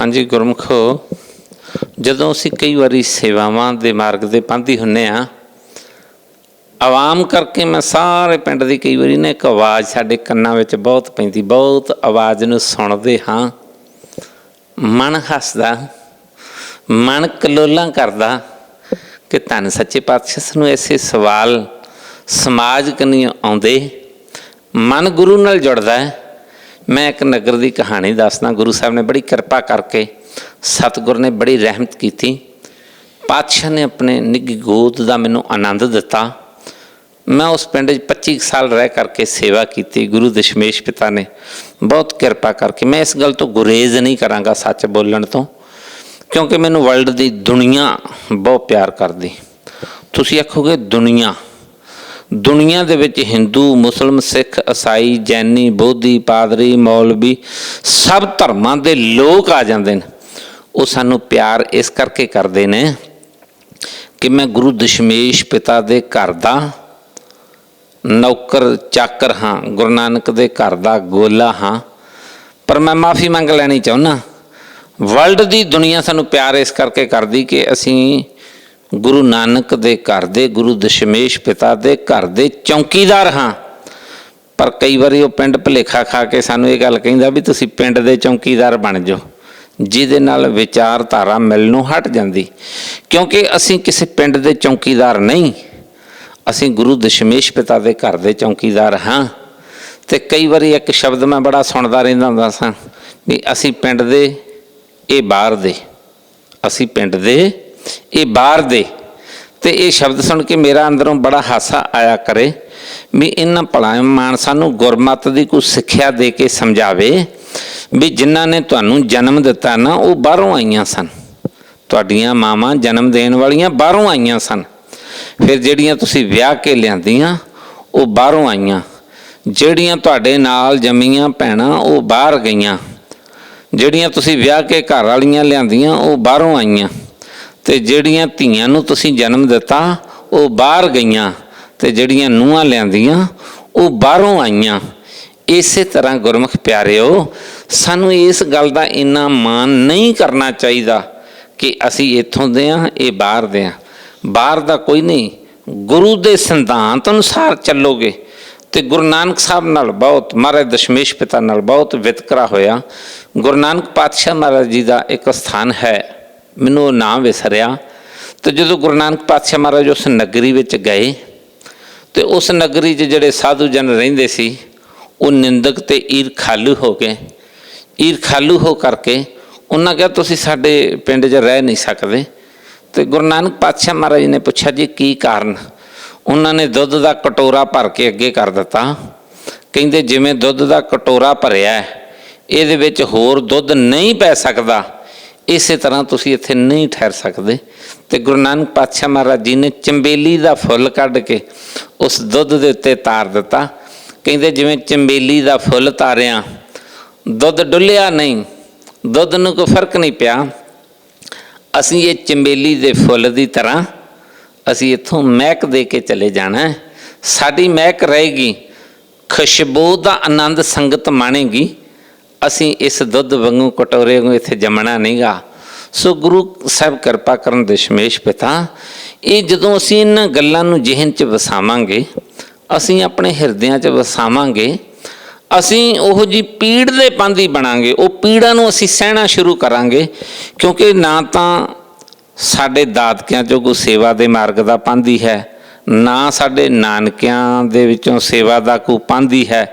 ਹਾਂਜੀ, ਗੁਰਮਖੋ, ਜਦੋਂ ਅਸੀਂ ਕਈ ਵਾਰੀ ਸੇਵਾਵਾਂ ਦੇ ਮਾਰਗ ਦੇ ਪੰਥੀ ਹੁੰਨੇ ਆ, ਆਵਾਮ ਕਰਕੇ ਮੈਂ ਸਾਰੇ ਪਿੰਡ ਦੀ ਕਈ ਵਾਰੀ ਨਾ ਇੱਕ ਆਵਾਜ਼ ਸਾਡੇ ਕੰਨਾਂ ਵਿੱਚ ਬਹੁਤ ਪੈਂਦੀ, ਬਹੁਤ ਆਵਾਜ਼ ਨੂੰ ਸੁਣਦੇ ਹਾਂ। ਮਨ ਹੱਸਦਾ, ਮਨ ਕਲੋਲਾਂ ਕਰਦਾ ਕਿ ਧੰਨ ਸੱਚੇ ਪਾਤਸ਼ਾਹ ਨੂੰ ਐਸੇ ਸਵਾਲ ਸਮਾਜ ਕਨੀ ਆਉਂਦੇ। ਮਨ ਗੁਰੂ ਨਾਲ ਜੁੜਦਾ ਹੈ। ਮੈਂ ਇੱਕ ਨਗਰ ਦੀ ਕਹਾਣੀ ਦੱਸਦਾ। ਗੁਰੂ ਸਾਹਿਬ ਨੇ ਬੜੀ ਕਿਰਪਾ ਕਰਕੇ ਸਤਿਗੁਰ ਨੇ ਬੜੀ ਰਹਿਮਤ ਕੀਤੀ। ਪਾਤਸ਼ਾਹ ਨੇ ਆਪਣੇ ਨਿੱਘੀ ਗੋਦ ਦਾ ਮੈਨੂੰ ਆਨੰਦ ਦਿੱਤਾ। ਮੈਂ ਉਸ ਪਿੰਡ 'ਚ 25 ਸਾਲ ਰਹਿ ਕਰਕੇ ਸੇਵਾ ਕੀਤੀ। ਗੁਰੂ ਦਸ਼ਮੇਸ਼ ਪਿਤਾ ਨੇ ਬਹੁਤ ਕਿਰਪਾ ਕਰਕੇ, ਮੈਂ ਇਸ ਗੱਲ ਤੋਂ ਗੁਰੇਜ਼ ਨਹੀਂ ਕਰਾਂਗਾ ਸੱਚ ਬੋਲਣ ਤੋਂ, ਕਿਉਂਕਿ ਮੈਨੂੰ ਵਰਲਡ ਦੀ ਦੁਨੀਆ ਬਹੁਤ ਪਿਆਰ ਕਰਦੀ। ਤੁਸੀਂ ਆਖੋਗੇ ਦੁਨੀਆ ਦੁਨੀਆ ਦੇ ਵਿੱਚ ਹਿੰਦੂ, ਮੁਸਲਮ, ਸਿੱਖ, ਈਸਾਈ, ਜੈਨੀ, ਬੋਧੀ, ਪਾਦਰੀ, ਮੌਲਵੀ ਸਭ ਧਰਮਾਂ ਦੇ ਲੋਕ ਆ ਜਾਂਦੇ ਨੇ। ਉਹ ਸਾਨੂੰ ਪਿਆਰ ਇਸ ਕਰਕੇ ਕਰਦੇ ਨੇ ਕਿ ਮੈਂ ਗੁਰੂ ਦਸ਼ਮੇਸ਼ ਪਿਤਾ ਦੇ ਘਰ ਦਾ ਨੌਕਰ ਚਾਕਰ ਹਾਂ, ਗੁਰੂ ਨਾਨਕ ਦੇ ਘਰ ਦਾ ਗੋਲਾ ਹਾਂ। ਪਰ ਮੈਂ ਮਾਫੀ ਮੰਗ ਲੈਣੀ ਚਾਹੁੰਦਾ। ਵਰਲਡ ਦੀ ਦੁਨੀਆ ਸਾਨੂੰ ਪਿਆਰ ਇਸ ਕਰਕੇ ਕਰਦੀ ਕਿ ਅਸੀਂ ਗੁਰੂ ਨਾਨਕ ਦੇ ਘਰ ਦੇ, ਗੁਰੂ ਦਸ਼ਮੇਸ਼ ਪਿਤਾ ਦੇ ਘਰ ਦੇ ਚੌਕੀਦਾਰ ਹਾਂ। ਪਰ ਕਈ ਵਾਰੀ ਉਹ ਪਿੰਡ ਭਲੇਖਾ ਖਾ ਕੇ ਸਾਨੂੰ ਇਹ ਗੱਲ ਕਹਿੰਦਾ ਵੀ ਤੁਸੀਂ ਪਿੰਡ ਦੇ ਚੌਕੀਦਾਰ ਬਣ ਜਾਓ। ਜਿਹਦੇ ਨਾਲ ਵਿਚਾਰਧਾਰਾ ਮਿਲਣੋਂ ਹਟ ਜਾਂਦੀ। ਕਿਉਂਕਿ ਅਸੀਂ ਕਿਸੇ ਪਿੰਡ ਦੇ ਚੌਕੀਦਾਰ ਨਹੀਂ। ਅਸੀਂ ਗੁਰੂ ਦਸ਼ਮੇਸ਼ ਪਿਤਾ ਦੇ ਘਰ ਦੇ ਚੌਕੀਦਾਰ ਹਾਂ। ਤੇ ਕਈ ਵਾਰੀ ਇੱਕ ਸ਼ਬਦ ਮੈਂ ਬੜਾ ਸੁਣਦਾ ਰਹਿੰਦਾ ਹੁੰਦਾ ਸਾਂ ਵੀ ਅਸੀਂ ਪਿੰਡ ਦੇ, ਇਹ ਬਾਹਰ ਦੇ। ਅਸੀਂ ਪਿੰਡ ਦੇ ਇਹ ਬਾਹਰ ਦੇ ਤੇ ਇਹ ਸ਼ਬਦ ਸੁਣ ਕੇ ਮੇਰਾ ਅੰਦਰੋਂ ਬੜਾ ਹਾਸਾ ਆਇਆ ਕਰੇ ਵੀ ਇਹਨਾਂ ਭਲਾ ਮਾਨਸਾਂ ਨੂੰ ਗੁਰਮਤ ਦੀ ਕੋਈ ਸਿੱਖਿਆ ਦੇ ਕੇ ਸਮਝਾਵੇ ਵੀ ਜਿਨ੍ਹਾਂ ਨੇ ਤੁਹਾਨੂੰ ਜਨਮ ਦਿੱਤਾ ਨਾ, ਉਹ ਬਾਹਰੋਂ ਆਈਆਂ ਸਨ। ਤੁਹਾਡੀਆਂ ਮਾਵਾਂ ਜਨਮ ਦੇਣ ਵਾਲੀਆਂ ਬਾਹਰੋਂ ਆਈਆਂ ਸਨ। ਫਿਰ ਜਿਹੜੀਆਂ ਤੁਸੀਂ ਵਿਆਹ ਕੇ ਲਿਆਂਦੀਆਂ, ਉਹ ਬਾਹਰੋਂ ਆਈਆਂ। ਜਿਹੜੀਆਂ ਤੁਹਾਡੇ ਨਾਲ ਜੰਮੀਆਂ ਭੈਣਾਂ, ਉਹ ਬਾਹਰ ਗਈਆਂ। ਜਿਹੜੀਆਂ ਤੁਸੀਂ ਵਿਆਹ ਕੇ ਘਰ ਵਾਲੀਆਂ ਲਿਆਂਦੀਆਂ, ਉਹ ਬਾਹਰੋਂ ਆਈਆਂ। ਤੇ ਜਿਹੜੀਆਂ ਧੀਆਂ ਨੂੰ ਤੁਸੀਂ ਜਨਮ ਦਿੱਤਾ, ਉਹ ਬਾਹਰ ਗਈਆਂ ਤੇ ਜਿਹੜੀਆਂ ਨੂੰਹਾਂ ਲਿਆਂਦੀਆਂ, ਉਹ ਬਾਹਰੋਂ ਆਈਆਂ। ਇਸੇ ਤਰ੍ਹਾਂ ਗੁਰਮੁਖ ਪਿਆਰਿਓ, ਸਾਨੂੰ ਇਸ ਗੱਲ ਦਾ ਇੰਨਾ ਮਾਣ ਨਹੀਂ ਕਰਨਾ ਚਾਹੀਦਾ ਕਿ ਅਸੀਂ ਇੱਥੋਂ ਦੇ ਆ ਇਹ ਬਾਹਰ ਦੇ ਆ ਬਾਹਰ ਦਾ ਕੋਈ ਨਹੀਂ, ਗੁਰੂ ਦੇ ਸਿਧਾਂਤ ਅਨੁਸਾਰ ਚੱਲੋਗੇ। ਤੇ ਗੁਰੂ ਨਾਨਕ ਸਾਹਿਬ ਨਾਲ ਬਹੁਤ, ਮਹਾਰਾਜ ਦਸ਼ਮੇਸ਼ ਪਿਤਾ ਨਾਲ ਬਹੁਤ ਵਿਤਕਰਾ ਹੋਇਆ। ਗੁਰੂ ਨਾਨਕ ਪਾਤਸ਼ਾਹ ਮਹਾਰਾਜ ਜੀ ਦਾ ਇੱਕ ਸਥਾਨ ਹੈ। ਮੈਨੂੰ ਉਹ ਨਾਮ ਵਿਸਰਿਆ ਤੇ ਜਦੋਂ ਗੁਰੂ ਨਾਨਕ ਪਾਤਸ਼ਾਹ ਮਹਾਰਾਜ ਉਸ ਨਗਰੀ ਵਿੱਚ ਗਏ ਤੇ ਉਸ ਨਗਰੀ 'ਚ ਜਿਹੜੇ ਸਾਧੂ ਜਨ ਰਹਿੰਦੇ ਸੀ, ਉਹ ਨਿੰਦਕ ਤੇ ਈਰਖਾਲੂ ਹੋ ਗਏ ਈਰਖਾਲੂ ਹੋ ਕਰਕੇ ਉਹਨਾਂ ਕਿਹਾ, ਤੁਸੀਂ ਸਾਡੇ ਪਿੰਡ 'ਚ ਰਹਿ ਨਹੀਂ ਸਕਦੇ। ਤੇ ਗੁਰੂ ਨਾਨਕ ਪਾਤਸ਼ਾਹ ਮਹਾਰਾਜ ਨੇ ਪੁੱਛਿਆ, ਜੀ, ਕੀ ਕਾਰਨ? ਉਹਨਾਂ ਨੇ ਦੁੱਧ ਦਾ ਕਟੋਰਾ ਭਰ ਕੇ ਅੱਗੇ ਕਰ ਦਿੱਤਾ। ਕਹਿੰਦੇ, ਜਿਵੇਂ ਦੁੱਧ ਦਾ ਕਟੋਰਾ ਭਰਿਆ ਇਹਦੇ ਵਿੱਚ ਹੋਰ ਦੁੱਧ ਨਹੀਂ ਪੈ ਸਕਦਾ ਇਸੇ ਤਰ੍ਹਾਂ ਤੁਸੀਂ ਇੱਥੇ ਨਹੀਂ ਠਹਿਰ ਸਕਦੇ। ਤੇ ਗੁਰੂ ਨਾਨਕ ਪਾਤਸ਼ਾਹ ਮਹਾਰਾਜ ਜੀ ਨੇ ਚੰਬੇਲੀ ਦਾ ਫੁੱਲ ਕੱਢ ਕੇ ਉਸ ਦੁੱਧ ਦੇ ਉੱਤੇ ਤਾਰ ਦਿੱਤਾ। ਕਹਿੰਦੇ ਜਿਵੇਂ ਚੰਬੇਲੀ ਦਾ ਫੁੱਲ ਤਾਰਿਆ, ਦੁੱਧ ਡੁੱਲਿਆ ਨਹੀਂ, ਦੁੱਧ ਨੂੰ ਕੋਈ ਫ਼ਰਕ ਨਹੀਂ ਪਿਆ। ਅਸੀਂ ਇਹ ਚੰਬੇਲੀ ਦੇ ਫੁੱਲ ਦੀ ਤਰ੍ਹਾਂ ਅਸੀਂ ਇੱਥੋਂ ਮਹਿਕ ਦੇ ਕੇ ਚਲੇ ਜਾਣਾ ਸਾਡੀ ਮਹਿਕ ਰਹੇਗੀ, ਖੁਸ਼ਬੂ ਦਾ ਆਨੰਦ ਸੰਗਤ ਮਾਣੇਗੀ। ਅਸੀਂ ਇਸ ਦੁੱਧ ਵਾਂਗੂ ਕਟੋਰੇ ਵਾਂਗੂ ਇੱਥੇ ਜੰਮਣਾ ਨਹੀਂਗਾ। ਸੋ ਗੁਰੂ ਸਾਹਿਬ ਕਿਰਪਾ ਕਰਨ ਦਸ਼ਮੇਸ਼ ਪਿਤਾ, ਇਹ ਜਦੋਂ ਅਸੀਂ ਇਹਨਾਂ ਗੱਲਾਂ ਨੂੰ ਜਿਹਨ ਚ ਵਸਾਵਾਂਗੇ, ਅਸੀਂ ਆਪਣੇ ਹਿਰਦਿਆਂ ਚ ਵਸਾਵਾਂਗੇ, ਅਸੀਂ ਉਹ ਜੀ ਪੀੜ ਦੇ ਪੰਦੀ ਬਣਾਂਗੇ, ਉਹ ਪੀੜਾਂ ਨੂੰ ਅਸੀਂ ਸਹਿਣਾ ਸ਼ੁਰੂ ਕਰਾਂਗੇ, ਕਿਉਂਕਿ ਨਾ ਤਾਂ ਸਾਡੇ ਦਾਦਕਿਆਂ ਚੋਂ ਕੋਈ ਸੇਵਾ ਦੇ ਮਾਰਗ ਦਾ ਪੰਦੀ ਹੈ ਨਾ ਸਾਡੇ ਨਾਨਕਿਆਂ ਦੇ ਵਿੱਚੋਂ ਸੇਵਾ ਦਾ ਕੋਈ ਪੰਦੀ ਹੈ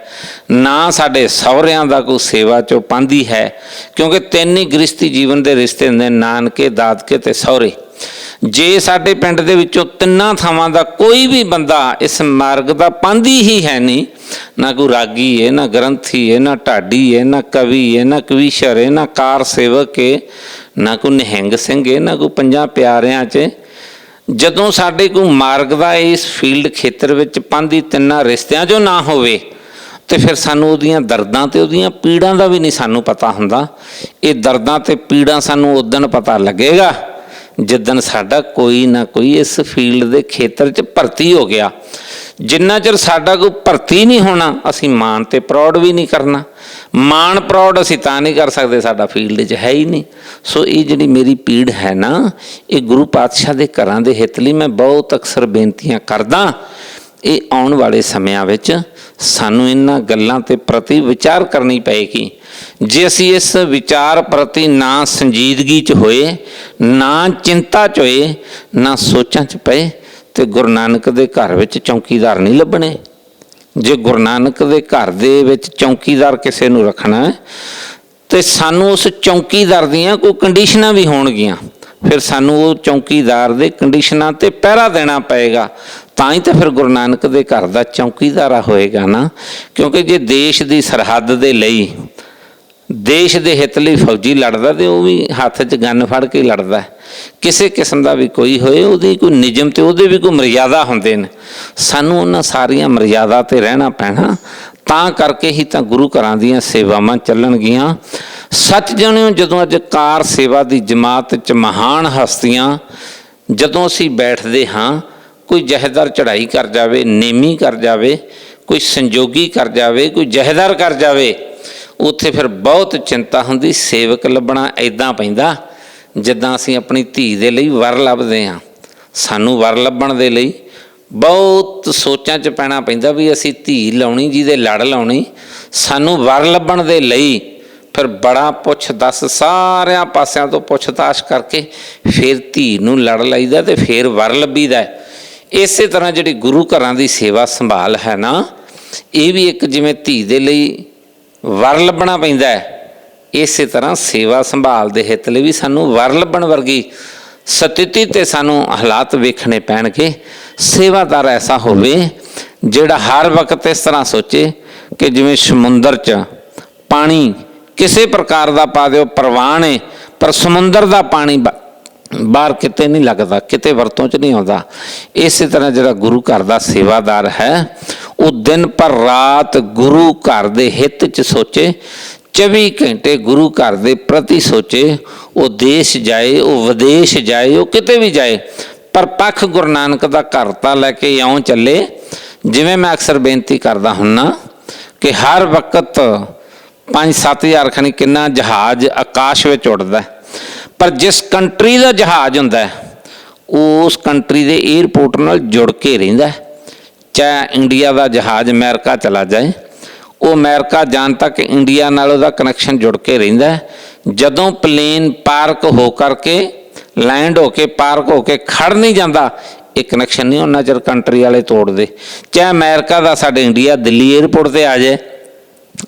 ਨਾ ਸਾਡੇ ਸਹੁਰਿਆਂ ਦਾ ਕੋਈ ਸੇਵਾ ਚੋਂ ਪੰਦੀ ਹੈ ਕਿਉਂਕਿ ਤਿੰਨ ਹੀ ਗ੍ਰਸਤੀ ਜੀਵਨ ਦੇ ਰਿਸ਼ਤੇ ਹੁੰਦੇ ਨੇ, ਨਾਨਕੇ ਦਾਦਕੇ ਤੇ ਸਹੁਰੇ। ਜੇ ਸਾਡੇ ਪਿੰਡ ਦੇ ਵਿੱਚੋਂ ਤਿੰਨਾਂ ਥਾਵਾਂ ਦਾ ਕੋਈ ਵੀ ਬੰਦਾ ਇਸ ਮਾਰਗ ਦਾ ਪੰਦੀ ਹੀ ਹੈ ਨਹੀਂ ਨਾ ਕੋਈ ਰਾਗੀ ਹੈ ਨਾ ਗ੍ਰੰਥੀ ਹੈ ਨਾ ਢਾਡੀ ਹੈ ਨਾ ਕਵੀ ਹੈ ਨਾ ਕਵੀਸ਼ਰ ਹੈ ਨਾ ਕਾਰ ਸੇਵਕ ਹੈ ਨਾ ਕੋਈ ਨਿਹੰਗ ਸਿੰਘ ਹੈ ਨਾ ਕੋਈ ਪੰਜਾਂ ਪਿਆਰਿਆਂ 'ਚ ਜਦੋਂ ਸਾਡੇ ਕੋਈ ਮਾਰਗ ਦਾ ਇਸ ਫੀਲਡ ਖੇਤਰ ਵਿੱਚ ਪੰਦੀ ਤਿੰਨਾਂ ਰਿਸ਼ਤਿਆਂ 'ਚੋਂ ਨਾ ਹੋਵੇ, ਤੇ ਫਿਰ ਸਾਨੂੰ ਉਹਦੀਆਂ ਦਰਦਾਂ ਤੇ ਉਹਦੀਆਂ ਪੀੜਾਂ ਦਾ ਵੀ ਨਹੀਂ ਸਾਨੂੰ ਪਤਾ ਹੁੰਦਾ। ਇਹ ਦਰਦਾਂ ਤੇ ਪੀੜਾਂ ਸਾਨੂੰ ਉਦੋਂ ਪਤਾ ਲੱਗੇਗਾ ਜਿੱਦਣ ਸਾਡਾ ਕੋਈ ਨਾ ਕੋਈ ਇਸ ਫੀਲਡ ਦੇ ਖੇਤਰ 'ਚ ਭਰਤੀ ਹੋ ਗਿਆ। ਜਿੰਨਾ ਚਿਰ ਸਾਡਾ ਕੋਈ ਭਰਤੀ ਨਹੀਂ ਹੋਣਾ, ਅਸੀਂ ਮਾਣ ਤੇ ਪ੍ਰਾਊਡ ਵੀ ਨਹੀਂ ਕਰਨਾ। ਮਾਣ ਪ੍ਰਾਊਡ ਅਸੀਂ ਤਾਂ ਨਹੀਂ ਕਰ ਸਕਦੇ, ਸਾਡਾ ਫੀਲਡ 'ਚ ਹੈ ਹੀ ਨਹੀਂ। ਸੋ ਇਹ ਜਿਹੜੀ ਮੇਰੀ ਪੀੜ ਹੈ ਨਾ, ਇਹ ਗੁਰੂ ਪਾਤਸ਼ਾਹ ਦੇ ਘਰਾਂ ਦੇ ਹਿੱਤ ਲਈ ਮੈਂ ਬਹੁਤ ਅਕਸਰ ਬੇਨਤੀਆਂ ਕਰਦਾ। ਇਹ ਆਉਣ ਵਾਲੇ ਸਮਿਆਂ ਵਿੱਚ ਸਾਨੂੰ ਇਹਨਾਂ ਗੱਲਾਂ ਤੇ ਪ੍ਰਤੀ ਵਿਚਾਰ ਕਰਨੀ ਪਏਗੀ। ਜੇ ਅਸੀਂ ਇਸ ਵਿਚਾਰ ਪ੍ਰਤੀ ਨਾ ਸੰਜੀਦਗੀ 'ਚ ਹੋਏ, ਨਾ ਚਿੰਤਾ 'ਚ ਹੋਏ, ਨਾ ਸੋਚਾਂ 'ਚ ਪਏ ਤੇ ਗੁਰੂ ਨਾਨਕ ਦੇ ਘਰ ਵਿੱਚ ਚੌਕੀਦਾਰ ਨਹੀਂ ਲੱਭਣੇ। ਜੇ ਗੁਰੂ ਨਾਨਕ ਦੇ ਘਰ ਦੇ ਵਿੱਚ ਚੌਕੀਦਾਰ ਕਿਸੇ ਨੂੰ ਰੱਖਣਾ ਹੈ, ਤੇ ਸਾਨੂੰ ਉਸ ਚੌਕੀਦਾਰ ਦੀਆਂ ਕੋਈ ਕੰਡੀਸ਼ਨਾਂ ਵੀ ਹੋਣਗੀਆਂ। ਫਿਰ ਸਾਨੂੰ ਉਹ ਚੌਕੀਦਾਰ ਦੇ ਕੰਡੀਸ਼ਨਾਂ ਤੇ ਪਹਿਰਾ ਦੇਣਾ ਪਏਗਾ। ਤਾਂ ਹੀ ਤਾਂ ਫਿਰ ਗੁਰੂ ਨਾਨਕ ਦੇ ਘਰ ਦਾ ਚੌਕੀਦਾਰਾ ਹੋਏਗਾ ਨਾ। ਕਿਉਂਕਿ ਜੇ ਦੇਸ਼ ਦੀ ਸਰਹੱਦ ਦੇ ਲਈ, ਦੇਸ਼ ਦੇ ਹਿੱਤ ਲਈ ਫੌਜੀ ਲੜਦਾ ਤੇ ਉਹ ਵੀ ਹੱਥ 'ਚ ਗੰਨ ਫੜ ਕੇ ਲੜਦਾ ਕਿਸੇ ਕਿਸਮ ਦਾ ਵੀ ਕੋਈ ਹੋਏ, ਉਹਦੇ ਕੋਈ ਨਿਯਮ ਤੇ ਉਹਦੇ ਵੀ ਕੋਈ ਮਰਿਆਦਾ ਹੁੰਦੇ ਨੇ। ਸਾਨੂੰ ਉਹਨਾਂ ਸਾਰੀਆਂ ਮਰਿਆਦਾ ਤੇ ਰਹਿਣਾ ਪੈਣਾ। ਤਾਂ ਕਰਕੇ ਹੀ ਤਾਂ ਗੁਰੂ ਘਰਾਂ ਦੀਆਂ ਸੇਵਾਵਾਂ ਚੱਲਣਗੀਆਂ। ਸੱਚ ਜਾਣਿਓ ਜਦੋਂ ਅੱਜ ਕਾਰ ਸੇਵਾ ਦੀ ਜਮਾਤ 'ਚ ਮਹਾਨ ਹਸਤੀਆਂ ਜਦੋਂ ਅਸੀਂ ਬੈਠਦੇ ਹਾਂ, ਕੋਈ ਜਹੇਦਾਰ ਚੜਾਈ ਕਰ ਜਾਵੇ, ਨੇਮੀ ਕਰ ਜਾਵੇ, ਕੋਈ ਸੰਜੋਗੀ ਕਰ ਜਾਵੇ, ਕੋਈ ਜਹੇਦਾਰ ਕਰ ਜਾਵੇ, ਉੱਥੇ ਫਿਰ ਬਹੁਤ ਚਿੰਤਾ ਹੁੰਦੀ, ਸੇਵਕ ਲੱਭਣਾ ਐਦਾਂ ਪੈਂਦਾ। ਜਿੱਦਾਂ ਅਸੀਂ ਆਪਣੀ ਧੀ ਦੇ ਲਈ ਵਰ ਲੱਭਦੇ ਹਾਂ, ਸਾਨੂੰ ਵਰ ਲੱਭਣ ਦੇ ਲਈ ਬਹੁਤ ਸੋਚਾਂ 'ਚ ਪੈਣਾ ਪੈਂਦਾ ਵੀ ਅਸੀਂ ਧੀ ਲਾਉਣੀ, ਜਿਹਦੇ ਲੜ ਲਾਉਣੀ, ਸਾਨੂੰ ਵਰ ਲੱਭਣ ਦੇ ਲਈ ਫਿਰ ਬੜਾ ਪੁੱਛ ਦੱਸ ਸਾਰਿਆਂ ਪਾਸਿਆਂ ਤੋਂ ਪੁੱਛਤਾਛ ਕਰਕੇ ਫਿਰ ਧੀ ਨੂੰ ਲੜ ਲਈਦਾ ਤੇ ਫਿਰ ਵਰ ਲੱਭੀਦਾ ਇਸੇ ਤਰ੍ਹਾਂ ਜਿਹੜੀ ਗੁਰੂ ਘਰਾਂ ਦੀ ਸੇਵਾ ਸੰਭਾਲ ਹੈ ਨਾ, ਇਹ ਵੀ ਇੱਕ ਜਿਵੇਂ ਧੀ ਦੇ ਲਈ ਵਰ ਲੱਭਣਾ ਪੈਂਦਾ ਹੈ। ਇਸੇ ਤਰ੍ਹਾਂ ਸੇਵਾ ਸੰਭਾਲ ਦੇ ਹਿੱਤ ਲਈ ਵੀ ਸਾਨੂੰ ਵਰ ਲੱਭਣ ਵਰਗੀ ਸਥਿਤੀ ਤੇ ਸਾਨੂੰ ਹਾਲਾਤ ਵੇਖਣੇ ਪੈਣਗੇ। ਸੇਵਾਦਾਰ ਐਸਾ ਹੋਵੇ ਜਿਹੜਾ ਹਰ ਵਕਤ ਇਸ ਤਰ੍ਹਾਂ ਸੋਚੇ ਕਿ ਜਿਵੇਂ ਸਮੁੰਦਰ 'ਚ ਪਾਣੀ ਕਿਸੇ ਪ੍ਰਕਾਰ ਦਾ ਪਾ ਦਿਓ ਪ੍ਰਵਾਨ ਹੈ ਪਰ ਸਮੁੰਦਰ ਦਾ ਪਾਣੀ ਬਾ- ਬਾਹਰ ਕਿਤੇ ਨਹੀਂ ਲੱਗਦਾ, ਕਿਤੇ ਵਰਤੋਂ 'ਚ ਨਹੀਂ ਆਉਂਦਾ। ਇਸੇ ਤਰ੍ਹਾਂ ਜਿਹੜਾ ਗੁਰੂ ਘਰ ਦਾ ਸੇਵਾਦਾਰ ਹੈ, ਉਹ ਦਿਨ ਪਰ ਰਾਤ ਗੁਰੂ ਘਰ ਦੇ ਹਿੱਤ 'ਚ ਸੋਚੇ 24 ਘੰਟੇ ਗੁਰੂ ਘਰ ਦੇ ਪ੍ਰਤੀ ਸੋਚੇ ਉਹ ਦੇਸ਼ ਜਾਏ ਉਹ ਵਿਦੇਸ਼ ਜਾਏ ਉਹ ਕਿਤੇ ਵੀ ਜਾਏ ਪਰ ਪੱਖ ਗੁਰੂ ਨਾਨਕ ਦਾ ਘਰ ਤਾਂ ਲੈ ਕੇ ਇਉਂ ਚੱਲੇ ਜਿਵੇਂ ਮੈਂ ਅਕਸਰ ਬੇਨਤੀ ਕਰਦਾ ਹੁੰਨਾ ਕਿ ਹਰ ਵਕਤ 5-7000 ਖਣੀ ਕਿੰਨਾ ਜਹਾਜ਼ ਆਕਾਸ਼ ਵਿੱਚ ਉੱਡਦਾ ਪਰ ਜਿਸ ਕੰਟਰੀ ਦਾ ਜਹਾਜ਼ ਹੁੰਦਾ ਹੈ, ਉਸ ਕੰਟਰੀ ਦੇ 에ਅਰਪੋਰਟ ਨਾਲ ਜੁੜ ਕੇ ਰਹਿੰਦਾ ਚਾਹੇ ਇੰਡੀਆ ਦਾ ਜਹਾਜ਼ ਅਮਰੀਕਾ ਚਲਾ ਜਾਏ ਉਹ ਅਮਰੀਕਾ ਜਾਣ ਤੱਕ ਇੰਡੀਆ ਨਾਲ ਉਹਦਾ ਕਨੈਕਸ਼ਨ ਜੁੜ ਕੇ ਰਹਿੰਦਾ ਜਦੋਂ ਪਲੇਨ ਪਾਰਕ ਹੋ ਕਰਕੇ ਲੈਂਡ ਹੋ ਕੇ ਪਾਰਕ ਹੋ ਕੇ ਖੜ ਨਹੀਂ ਜਾਂਦਾ, ਇਹ ਕਨੈਕਸ਼ਨ ਨਹੀਂ ਉਹਨਾਂ ਚਿਰ ਕੰਟਰੀ ਵਾਲੇ ਤੋੜਦੇ। ਚਾਹੇ ਅਮਰੀਕਾ ਦਾ ਸਾਡੇ ਇੰਡੀਆ, ਦਿੱਲੀ 에ਅਰਪੋਰਟ ਤੇ ਆ ਜਾਏ,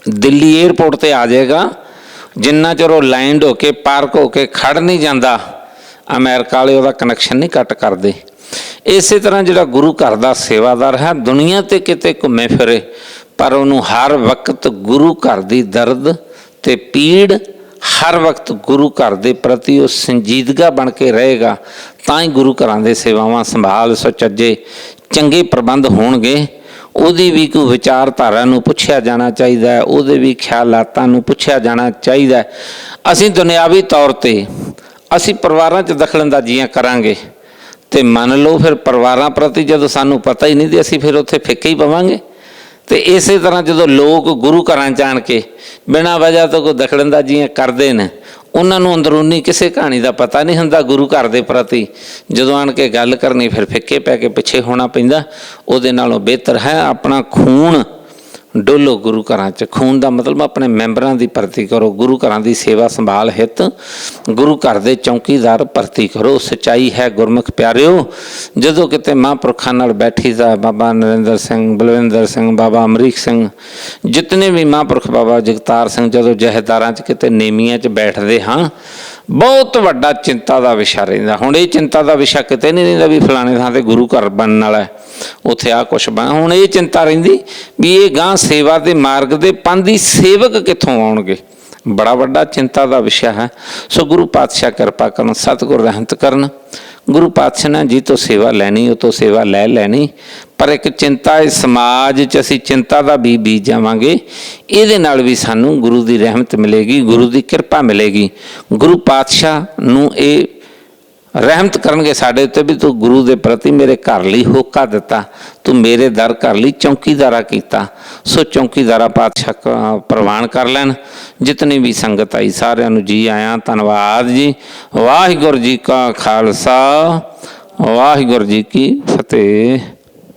ਦਿੱਲੀ 에ਅਰਪੋਰਟ ਤੇ ਆ ਜਾਏਗਾ, ਜਿੰਨਾ ਚਿਰ ਉਹ ਲੈਂਡ ਹੋ ਕੇ ਪਾਰਕ ਹੋ ਕੇ ਖੜ ਨਹੀਂ ਜਾਂਦਾ, ਅਮਰੀਕਾ ਵਾਲੇ ਉਹਦਾ ਕਨੈਕਸ਼ਨ ਨਹੀਂ ਕੱਟ ਕਰਦੇ। ਇਸੇ ਤਰ੍ਹਾਂ ਜਿਹੜਾ ਗੁਰੂ ਘਰ ਦਾ ਸੇਵਾਦਾਰ ਹੈ, ਦੁਨੀਆ ਤੇ ਕਿਤੇ ਘੁੰਮੇ ਫਿਰੇ ਪਰ ਉਹਨੂੰ ਹਰ ਵਕਤ ਗੁਰੂ ਘਰ ਦੀ ਦਰਦ ਤੇ ਪੀੜ ਹਰ ਵਕਤ ਗੁਰੂ ਘਰ ਦੇ ਪ੍ਰਤੀ ਉਹ ਸੰਜੀਦਗਾ ਬਣ ਕੇ ਰਹੇਗਾ, ਤਾਂ ਹੀ ਗੁਰੂ ਘਰਾਂ ਦੇ ਸੇਵਾਵਾਂ ਸੰਭਾਲ ਸੁਚੱਜੇ ਚੰਗੇ ਪ੍ਰਬੰਧ ਹੋਣਗੇ। ਉਹਦੀ ਵੀ ਕੋਈ ਵਿਚਾਰਧਾਰਾ ਨੂੰ ਪੁੱਛਿਆ ਜਾਣਾ ਚਾਹੀਦਾ ਹੈ, ਉਹਦੇ ਵੀ ਖਿਆਲਾਤਾਂ ਨੂੰ ਪੁੱਛਿਆ ਜਾਣਾ ਚਾਹੀਦਾ ਹੈ। ਅਸੀਂ ਦੁਨਿਆਵੀ ਤੌਰ ਤੇ ਅਸੀਂ ਪਰਿਵਾਰਾਂ 'ਚ ਦਖਲਅੰਦਾਜ਼ੀਆਂ ਕਰਾਂਗੇ ਤੇ ਮੰਨ ਲਓ ਫਿਰ ਪਰਿਵਾਰਾਂ ਪ੍ਰਤੀ ਜਦੋਂ ਸਾਨੂੰ ਪਤਾ ਹੀ ਨਹੀਂ ਤੇ ਅਸੀਂ ਫਿਰ ਉੱਥੇ ਫਿੱਕੇ ਹੀ ਪਵਾਂਗੇ। ਤੇ ਇਸੇ ਤਰ੍ਹਾਂ ਜਦੋਂ ਲੋਕ ਗੁਰੂ ਘਰਾਂ ਚ ਆਣ ਕੇ ਬਿਨਾਂ ਵਜ੍ਹਾ ਤੋਂ ਕੋਈ ਦਖਲਅੰਦਾਜ਼ੀਆਂ ਕਰਦੇ ਨੇ, ਉਹਨਾਂ ਨੂੰ ਅੰਦਰੂਨੀ ਕਿਸੇ ਕਹਾਣੀ ਦਾ ਪਤਾ ਨਹੀਂ ਹੁੰਦਾ ਗੁਰੂ ਘਰ ਦੇ ਪ੍ਰਤੀ। ਜਦੋਂ ਆਣ ਕੇ ਗੱਲ ਕਰਨੀ, ਫਿਰ ਫਿੱਕੇ ਪੈ ਕੇ ਪਿੱਛੇ ਹੋਣਾ ਪੈਂਦਾ। ਉਹਦੇ ਨਾਲੋਂ ਬਿਹਤਰ ਹੈ ਆਪਣਾ ਖੂਨ ਡੋਲੋ ਗੁਰੂ ਘਰਾਂ ਚ। ਖੂਨ ਦਾ ਮਤਲਬ ਆਪਣੇ ਮੈਂਬਰਾਂ ਦੀ ਭਰਤੀ ਕਰੋ, ਗੁਰੂ ਘਰਾਂ ਦੀ ਸੇਵਾ ਸੰਭਾਲ ਹਿੱਤ, ਗੁਰੂ ਘਰ ਦੇ ਚੌਕੀਦਾਰ ਭਰਤੀ ਕਰੋ। ਸਚਾਈ ਹੈ ਗੁਰਮੁਖ ਪਿਆਰਿਓ, ਜਦੋਂ ਕਿਤੇ ਮਹਾਂਪੁਰਖਾਂ ਨਾਲ ਬੈਠੀ ਦਾ ਬਾਬਾ ਨਰਿੰਦਰ ਸਿੰਘ, ਬਲਵਿੰਦਰ ਸਿੰਘ, ਬਾਬਾ ਅਮਰੀਕ ਸਿੰਘ, ਜਿਤਨੇ ਵੀ ਮਹਾਂਪੁਰਖ ਬਾਬਾ ਜਗਤਾਰ ਸਿੰਘ, ਜਦੋਂ ਜਹੇਦਾਰਾਂ 'ਚ ਕਿਤੇ ਨੇਮੀਆਂ 'ਚ ਬੈਠਦੇ ਹਾਂ ਬਹੁਤ ਵੱਡਾ ਚਿੰਤਾ ਦਾ ਵਿਸ਼ਾ ਰਹਿੰਦਾ। ਹੁਣ ਇਹ ਚਿੰਤਾ ਦਾ ਵਿਸ਼ਾ ਕਿਤੇ ਨਹੀਂ ਰਹਿੰਦਾ ਵੀ ਫਲਾਣੇ ਥਾਂ ਤੇ ਗੁਰੂ ਘਰ ਬਣਨ ਵਾਲਾ ਹੈ। ਉੱਥੇ ਆ ਕੁਛ ਬਣ ਹੁਣ ਇਹ ਚਿੰਤਾ ਰਹਿੰਦੀ ਵੀ ਇਹ ਗਾਂ ਸੇਵਾ ਦੇ ਮਾਰਗ ਦੇ ਪੰਦੀ ਸੇਵਕ ਕਿੱਥੋਂ ਆਉਣਗੇ? ਬੜਾ ਵੱਡਾ ਚਿੰਤਾ ਦਾ ਵਿਸ਼ਾ ਹੈ। ਸੋ ਗੁਰੂ ਪਾਤਸ਼ਾਹ ਕਿਰਪਾ ਕਰਨ, ਸਤਿਗੁਰ ਰਹਿਮਤ ਕਰਨ। ਗੁਰੂ ਪਾਤਸ਼ਾਹ ਨੇ ਜੀ ਤੋਂ ਸੇਵਾ ਲੈਣੀ, ਉਹ ਤੋਂ ਸੇਵਾ ਲੈ ਲੈਣੀ। ਪਰ ਇੱਕ ਚਿੰਤਾ ਇਸ ਸਮਾਜ 'ਚ ਅਸੀਂ ਚਿੰਤਾ ਦਾ ਵੀ ਬੀਜ ਜਾਵਾਂਗੇ। ਇਹਦੇ ਨਾਲ ਵੀ ਸਾਨੂੰ ਗੁਰੂ ਦੀ ਰਹਿਮਤ ਮਿਲੇਗੀ, ਗੁਰੂ ਦੀ ਕਿਰਪਾ ਮਿਲੇਗੀ। ਗੁਰੂ ਪਾਤਸ਼ਾਹ ਨੂੰ ਇਹ ਰਹਿਮਤ ਕਰਨਗੇ ਸਾਡੇ ਉੱਤੇ ਵੀ ਤੂੰ ਗੁਰੂ ਦੇ ਪ੍ਰਤੀ ਮੇਰੇ ਘਰ ਲਈ ਹੋਕਾ ਦਿੱਤਾ, ਤੂੰ ਮੇਰੇ ਦਰ ਘਰ ਲਈ ਚੌਕੀਦਾਰਾ ਕੀਤਾ। ਸੋ ਚੌਕੀਦਾਰਾ ਪਾਤਸ਼ਾਹ ਪ੍ਰਵਾਨ ਕਰ ਲੈਣ। ਜਿਤਨੀ ਵੀ ਸੰਗਤ ਆਈ ਸਾਰਿਆਂ ਨੂੰ ਜੀ ਆਇਆਂ, ਧੰਨਵਾਦ ਜੀ। ਵਾਹਿਗੁਰੂ ਜੀ ਕਾ ਖਾਲਸਾ, ਵਾਹਿਗੁਰੂ ਜੀ ਕੀ ਫਤਿਹ।